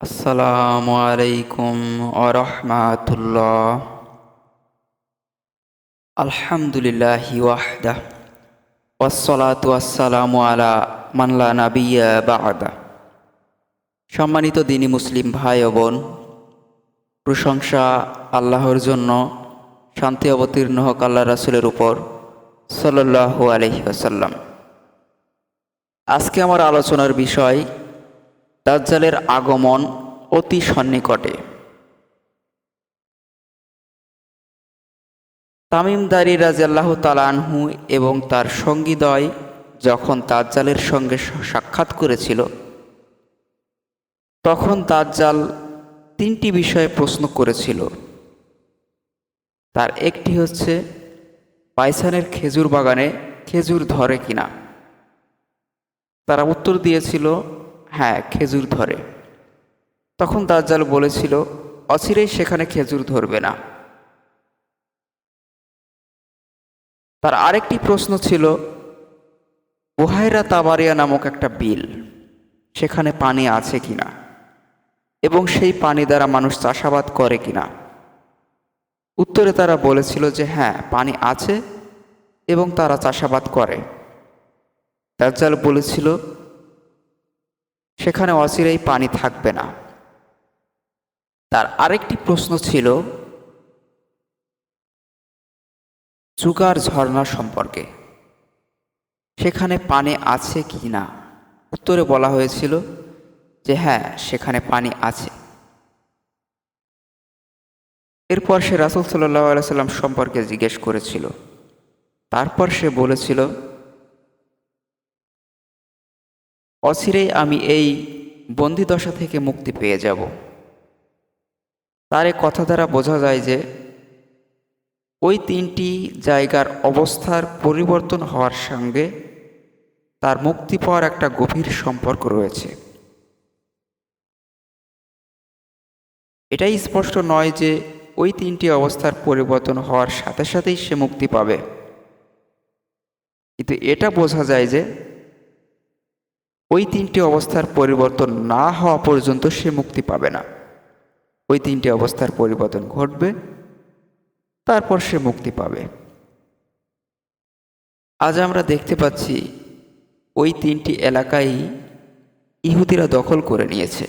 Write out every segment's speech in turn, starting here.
আসসালামু আলাইকুম আরহামাতুল্লাহ আলহামদুলিল্লাহি ওয়াহদা ওয়াসসালাতু ওয়াসসালামু আলা মানলা নাবিয়া সম্মানিত দিনী মুসলিম ভাই ও বোন, প্রশংসা আল্লাহর জন্য, শান্তি অবতীর্ণ হোক আল্লাহ রাসুলের উপর, সাল্লাল্লাহু আলহি আসাল্লাম আজকে আমার আলোচনার বিষয় দাজ্জালের আগমন অতি সন্নিকটে। তামিমদারি রাজিয়াল্লাহ তালানহু এবং তার সঙ্গীদয় যখন দাজ্জালের সঙ্গে সাক্ষাৎ করেছিল, তখন দাজ্জাল তিনটি বিষয়ে প্রশ্ন করেছিল। তার একটি হচ্ছে পাইসানের খেজুর বাগানে খেজুর ধরে কিনা? তারা উত্তর দিয়েছিল হ্যাঁ খেজুর ধরে। তখন দাজ্জাল বলেছিল, অচিরেই সেখানে খেজুর ধরবে না। তার আরেকটি প্রশ্ন ছিল বুহাইরা তাবারিয়া নামক একটা বিল, সেখানে পানি আছে কিনা? এবং সেই পানি দ্বারা মানুষ চাষাবাদ করে কিনা? উত্তরে তারা বলেছিল যে হ্যাঁ পানি আছে এবং তারা চাষাবাদ করে। দাজ্জাল বলেছিল সেখানে অচিরেই পানি থাকবে না। তার আরেকটি প্রশ্ন ছিল চুগার ঝর্ণা সম্পর্কে সেখানে পানি আছে কি না? উত্তরে বলা হয়েছিল যে হ্যাঁ সেখানে পানি আছে। এরপর সে রাসুল সাল্লাহ সাল্লাম সম্পর্কে জিজ্ঞেস করেছিল। তারপর সে বলেছিল অচিরেই আমি এই বন্দিদশা থেকে মুক্তি পেয়ে যাব। তার কথা দ্বারা বোঝা যায় যে, ওই তিনটি জায়গার অবস্থার পরিবর্তন হওয়ার সঙ্গে তার মুক্তি পাওয়ার একটা গভীর সম্পর্ক রয়েছে। এটাই স্পষ্ট নয় যে, ওই তিনটি অবস্থার পরিবর্তন হওয়ার সাথে সাথেই সে মুক্তি পাবে। কিন্তু এটা বোঝা যায় যে ওই তিনটি অবস্থার পরিবর্তন না হওয়া পর্যন্ত সে মুক্তি পাবে না। ওই তিনটি অবস্থার পরিবর্তন ঘটবে, তারপর সে মুক্তি পাবে। আজ আমরা দেখতে পাচ্ছি ওই তিনটি এলাকায় ইহুদিরা দখল করে নিয়েছে।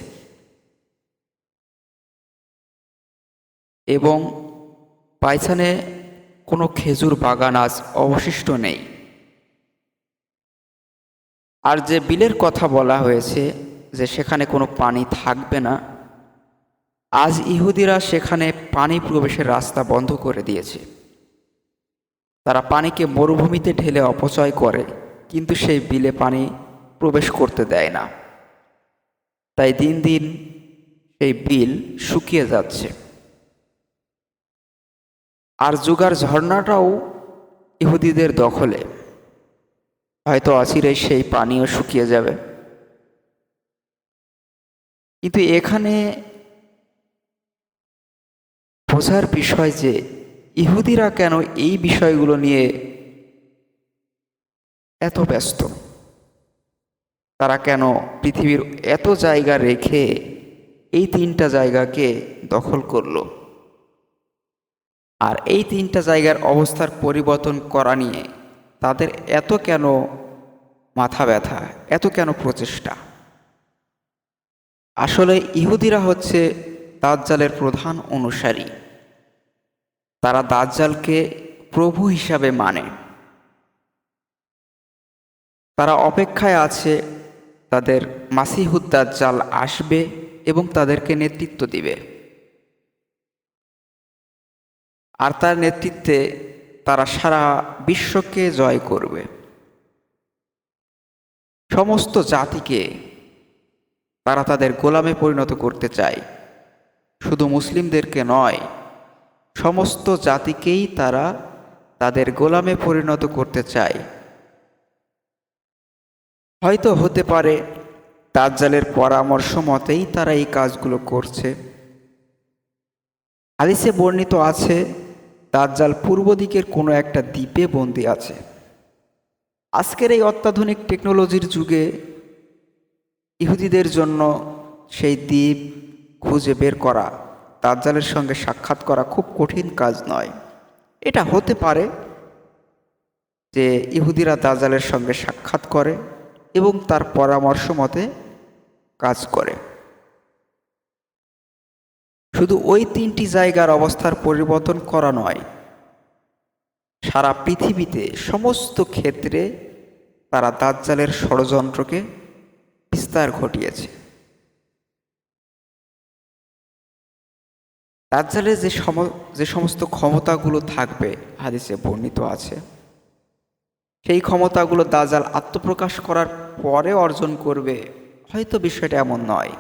এবং পাইছানে কোনো খেজুর বাগান আজ অবশিষ্ট নেই। আর যে বিলের কথা বলা হয়েছে যে সেখানে কোনো পানি থাকবে না, আজ ইহুদিরা সেখানে পানি প্রবেশের রাস্তা বন্ধ করে দিয়েছে। তারা পানিকে মরুভূমিতে ঢেলে অপচয় করে, কিন্তু সেই বিলে পানি প্রবেশ করতে দেয় না। তাই দিন দিন সেই বিল শুকিয়ে যাচ্ছে। আর যুগার ঝর্ণাটাও ইহুদিদের দখলে। হয়তো অচিরে সেই পানিও শুকিয়ে যাবে। কিন্তু এখানে বোঝার বিষয় যে ইহুদিরা কেন এই বিষয়গুলো নিয়ে এত ব্যস্ত? তারা কেন পৃথিবীর এত জায়গা রেখে এই তিনটা জায়গাকে দখল করল? আর এই তিনটা জায়গার অবস্থার পরিবর্তন করা নিয়ে তাদের এত কেন মাথা ব্যথা, এত কেন প্রচেষ্টা? আসলে ইহুদিরা হচ্ছে দাজ্জালের প্রধান অনুসারী। তারা দাজ্জালকে প্রভু হিসাবে মানে। তারা অপেক্ষায় আছে তাদের মাসিহুদ্দাজ্জাল আসবে এবং তাদেরকে নেতৃত্ব দিবে। আর তার নেতৃত্বে তারা সারা বিশ্বকে জয় করবে। সমস্ত জাতিকে তারা তাদের গোলামে পরিণত করতে চায়। শুধু মুসলিমদেরকে নয়, সমস্ত জাতিকেই তারা তাদের গোলামে পরিণত করতে চায়। হয়তো হতে পারে দাজ্জালের পরামর্শ মতেই তারা এই কাজগুলো করছে। আলিসে বর্ণিত আছে দাজ্জাল পূর্ব দিকের কোনো একটা দ্বীপে বন্দি আছে। আজকের এই অত্যাধুনিক টেকনোলজির যুগে ইহুদিদের জন্য সেই দ্বীপ খুঁজে বের করা, দাজ্জালের সঙ্গে সাক্ষাৎ করা খুব কঠিন কাজ নয়। এটা হতে পারে যে ইহুদিরা দাজ্জালের সঙ্গে সাক্ষাৎ করে এবং তার পরামর্শ মতে কাজ করে। শুধু ওই তিনটি জায়গার অবস্থার পরিবর্তন করা নয়, সারা পৃথিবীতে সমস্ত ক্ষেত্রে তারা দাজ্জালের ষড়যন্ত্রকে বিস্তার ঘটিয়েছে। দাজ্জালের যে সম, যে সমস্ত ক্ষমতাগুলো থাকবে, হাদিসে বর্ণিত আছে, সেই ক্ষমতাগুলো দাজ্জাল আত্মপ্রকাশ করার পরে অর্জন করবে, হয়তো বিষয়টা এমন নয়।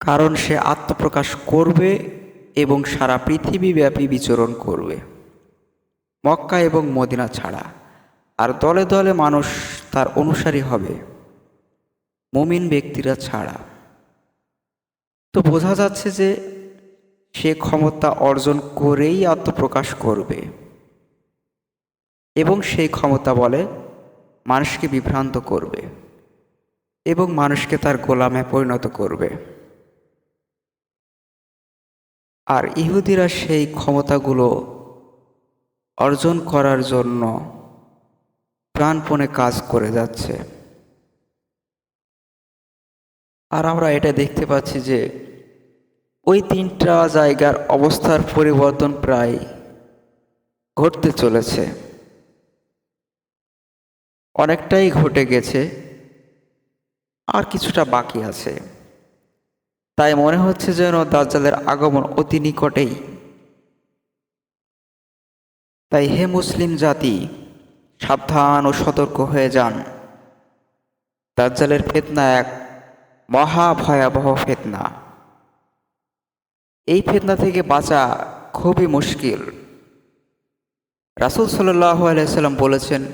কারণ সে আত্মপ্রকাশ করবে এবং সারা পৃথিবীব্যাপী বিচরণ করবে। মক্কা এবং মদিনা ছাড়া আর দলে দলে মানুষ তার অনুসারী হবে, মুমিন ব্যক্তিরা ছাড়া। তো বোঝা যাচ্ছে যে সে ক্ষমতা অর্জন করেই আত্মপ্রকাশ করবে এবং সেই ক্ষমতা বলে মানুষকে বিভ্রান্ত করবে এবং মানুষকে তার গোলামে পরিণত করবে। আর ইহুদিরা সেই ক্ষমতাগুলো অর্জন করার জন্য প্রাণপণে কাজ করে যাচ্ছে। আর আমরা এটা দেখতে পাচ্ছি যে ওই তিনটা জায়গার অবস্থার পরিবর্তন প্রায় ঘটতে চলেছে। অনেকটাই ঘটে গেছে, আর কিছুটা বাকি আছে। তাই মনে হচ্ছে যেন দাজ্জালের আগমন অতি নিকটেই। তাই হে মুসলিম জাতি, সাবধান ও সতর্ক হয়ে যান। দাজ্জালের ফেতনা এক মহা ভয়াবহ ফেতনা। এই ফেতনা থেকে বাঁচা খুবই মুশকিল। রাসুল আলাইসাল্লাম বলেছেন,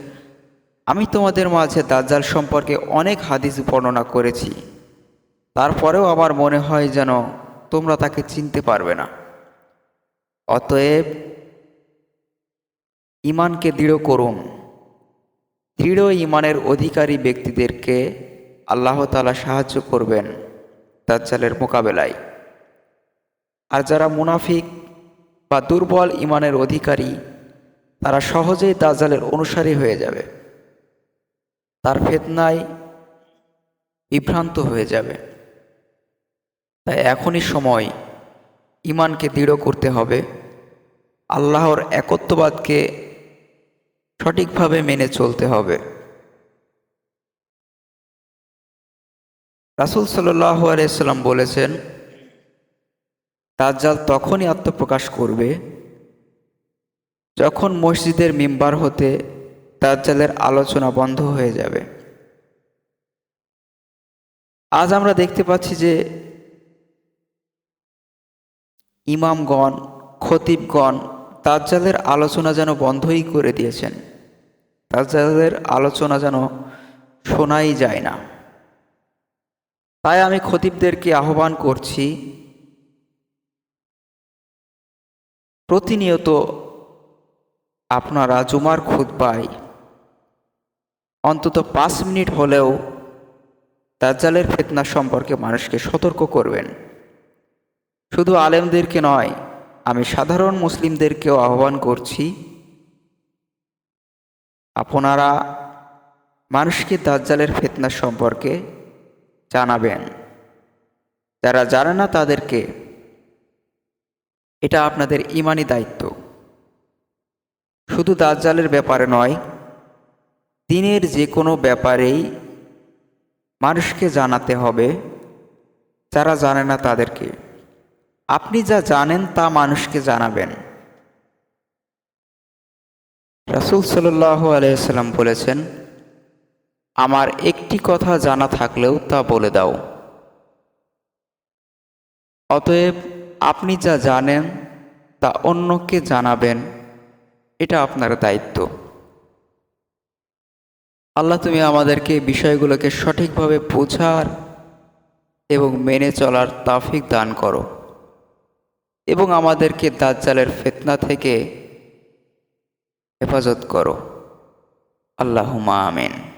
আমি তোমাদের মাঝে দাজ্জাল সম্পর্কে অনেক হাদিস বর্ণনা করেছি। তারপরেও আমার মনে হয় যেন তোমরা তাকে চিনতে পারবে না। অতএব ইমানকে দৃঢ় করুন। দৃঢ় ইমানের অধিকারী ব্যক্তিদেরকে আল্লাহ তালা সাহায্য করবেন দাজ্জালের মোকাবেলায়। আর যারা মুনাফিক বা দুর্বল ইমানের অধিকারী, তারা সহজেই দাজ্জালের অনুসারী হয়ে যাবে। তার ফেতনায় বিভ্রান্ত হয়ে যাবে। তাই এখনই সময় ইমানকে দৃঢ় করতে হবে। আল্লাহর একত্ববাদকে সঠিকভাবে মেনে চলতে হবে। রাসুল আলাইসাল্লাম বলেছেন, দাজ্জাল তখনই আত্মপ্রকাশ করবে যখন মসজিদের মেম্বার হতে দাজ্জালের আলোচনা বন্ধ হয়ে যাবে। আজ আমরা দেখতে পাচ্ছি যে ইমামগণ, খতিবগণ, দাজ্জালের আলোচনা যেন বন্ধই করে দিয়েছেন। দাজ্জালের আলোচনা যেন শোনাই যায় না। তাই আমি খতিবদেরকে আহ্বান করছি, প্রতিনিয়ত আপনারা জুমার খুদ্বায় অন্তত পাঁচ মিনিট হলেও দাজ্জালের ফেতনা সম্পর্কে মানুষকে সতর্ক করবেন। শুধু আলেমদেরকে নয়, আমি সাধারণ মুসলিমদেরকেও আহ্বান করছি, আপনারা মানুষকে দাজ্জালের ফেতনা সম্পর্কে জানাবেন। যারা জানে না তাদেরকে, এটা আপনাদের ইমানি দায়িত্ব। শুধু দাজ্জালের ব্যাপারে নয়, দিনের যে কোনো ব্যাপারেই মানুষকে জানাতে হবে, যারা জানে না তাদেরকে। আপনি যা জানেন তা মানুষকে জানাবেন। রাসুল সাল্লাহ আলাইসাল্লাম বলেছেন, আমার একটি কথা জানা থাকলেও তা বলে দাও। অতএব আপনি যা জানেন তা অন্যকে জানাবেন, এটা আপনার দায়িত্ব। আল্লাহ তুমি আমাদেরকে বিষয়গুলোকে সঠিকভাবে বোঝার এবং মেনে চলার তাফিক দান করো। এবং আমাদেরকে দাজ্জালের ফেতনা থেকে হেফাজত করো। আল্লাহুমা আমিন।